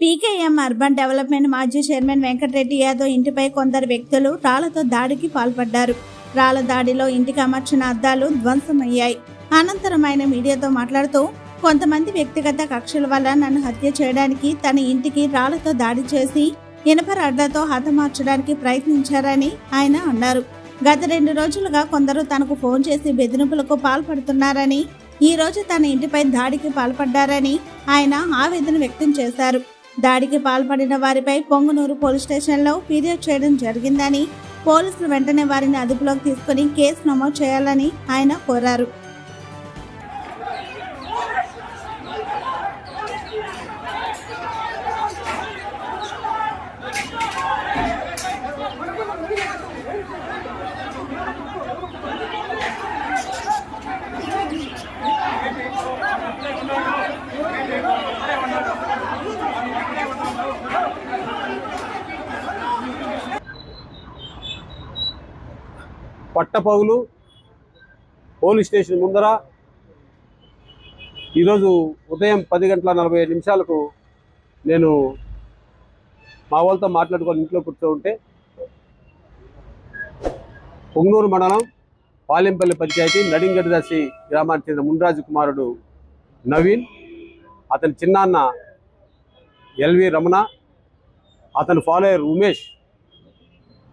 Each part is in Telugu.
పీకేఎం అర్బన్ డెవలప్మెంట్ మాజీ చైర్మన్ వెంకటరెడ్డి యాదవ్ ఇంటిపై కొందరు వ్యక్తులు రాళ్ళతో దాడికి పాల్పడ్డారు. రాళ్ళ దాడిలో ఇంటికి అమర్చిన అద్దాలు ధ్వంసమయ్యాయి. అనంతరం ఆయన మీడియాతో మాట్లాడుతూ కొంతమంది వ్యక్తిగత కక్షల వల్ల నన్ను హత్య చేయడానికి తన ఇంటికి రాళ్ళతో దాడి చేసి ఇనప రాడ్లతో హతమార్చడానికి ప్రయత్నించారని ఆయన అన్నారు. గత రెండు రోజులుగా కొందరు తనకు ఫోన్ చేసి బెదిరింపులకు పాల్పడుతున్నారని ఈ రోజు తన ఇంటిపై దాడికి పాల్పడ్డారని ఆయన ఆవేదన వ్యక్తం చేశారు. దాడికి పాల్పడిన వారిపై పొంగునూరు పోలీస్ స్టేషన్లో ఫిర్యాదు చేయడం జరిగిందని పోలీసులు వెంటనే వారిని అదుపులోకి తీసుకుని కేసు నమోదు చేయాలని ఆయన కోరారు. పట్టపగులు పోలీస్ స్టేషన్ ముందర ఈరోజు ఉదయం పది గంటల నలభై ఐదు నిమిషాలకు నేను మా వాళ్ళతో మాట్లాడుకొని ఇంట్లో కూర్చో ఉంటే పొంగనూరు మండలం పాలెంపల్లి పంచాయతీ నడింగడిదాసి గ్రామానికి చెందిన మున్రాజు కుమారుడు నవీన్ అతని చిన్నాన్న ఎల్వి రమణ అతని ఫాలోయర్ ఉమేష్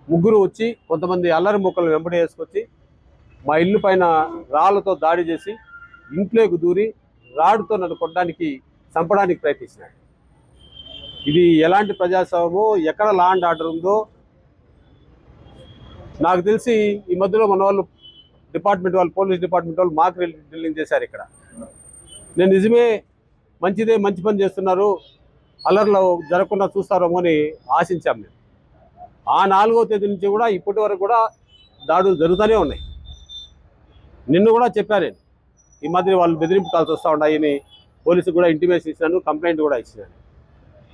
ముగ్గురు వచ్చి కొంతమంది అల్లరి మొక్కలు వెంబడి వేసుకొచ్చి మా ఇల్లు పైన రాళ్ళతో దాడి చేసి ఇంట్లోకి దూరి రాడుతో నన్ను కొట్టడానికి చంపడానికి ప్రయత్నించినాడు ఇది ఎలాంటి ప్రజాస్వామ్యమో ఎక్కడ లా అండ్ ఆర్డర్ ఉందో నాకు తెలిసి ఈ మధ్యలో మన వాళ్ళు డిపార్ట్మెంట్ వాళ్ళు పోలీస్ డిపార్ట్మెంట్ వాళ్ళు మాకు డ్రిల్లింగ్ చేశారు ఇక్కడ. నేను నిజమే మంచిదే మంచి పని చేస్తున్నారు అల్లర్లో జరగకుండా చూస్తారేమో అని ఆశించాం మేము. ఆ నాలుగో తేదీ నుంచి కూడా ఇప్పటి వరకు కూడా దాడులు జరుగుతూనే ఉన్నాయి. నిన్ను కూడా చెప్పాను నేను. ఈ మధ్య వాళ్ళు బెదిరింపు కాల్సి వస్తూ ఉన్నాయని పోలీసుకు కూడా ఇంటిమేషన్ ఇచ్చినాను కంప్లైంట్ కూడా ఇచ్చినాను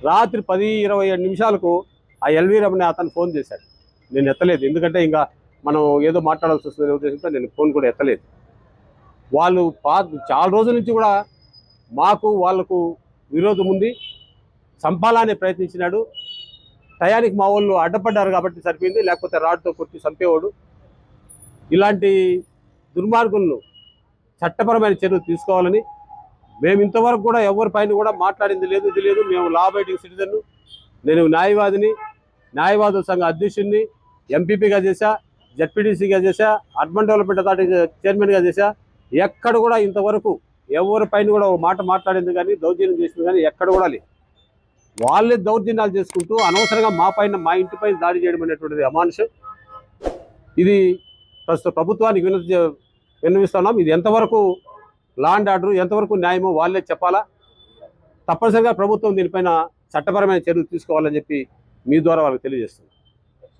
రాత్రి పది ఇరవై ఏడు నిమిషాలకు ఆ ఎల్వీ రమణ అతను ఫోన్ చేశాడు. నేను ఎత్తలేదు. ఎందుకంటే ఇంకా మనం ఏదో మాట్లాడాల్సి వస్తుంది ఉద్దేశంతో నేను ఫోన్ కూడా ఎత్తలేదు. వాళ్ళు పా చాలా రోజుల నుంచి కూడా మాకు వాళ్ళకు విరోధం ఉంది. చంపాలనే ప్రయత్నించినాడు. టయానికి మా వాళ్ళు అడ్డపడ్డారు కాబట్టి సరిపోయింది లేకపోతే రాడ్తో కొట్టి చంపేవాడు. ఇలాంటి దుర్మార్గులను చట్టపరమైన చర్యలు తీసుకోవాలని మేము ఇంతవరకు కూడా ఎవరి పైన కూడా మాట్లాడింది లేదు ఇది లేదు. మేము లా అబైటింగ్ సిటిజన్ నేను న్యాయవాదిని న్యాయవాదుల సంఘ అధ్యక్షుడిని ఎంపీపీగా చేశా జడ్పీటీసీగా చేశా అర్బన్ డెవలప్మెంట్ అథారిటీ చైర్మన్గా చేశా. ఎక్కడ కూడా ఇంతవరకు ఎవరి పైన కూడా ఒక మాట మాట్లాడింది కానీ దౌర్జన్యం చేసింది కానీ ఎక్కడ కూడా లేదు. వాళ్ళే దౌర్జన్యాలు చేసుకుంటూ అనవసరంగా మా పైన మా ఇంటిపై దాడి చేయడం అనేటువంటిది అమానుషం. ఇది ప్రస్తుత ప్రభుత్వానికి విన విన్నవిస్తున్నాం ఇది ఎంతవరకు లా అండ్ ఆర్డర్ ఎంతవరకు న్యాయమో వాళ్ళే చెప్పాలా? తప్పనిసరిగా ప్రభుత్వం దీనిపైన చట్టపరమైన చర్యలు తీసుకోవాలని చెప్పి మీ ద్వారా వాళ్ళకి తెలియజేస్తుంది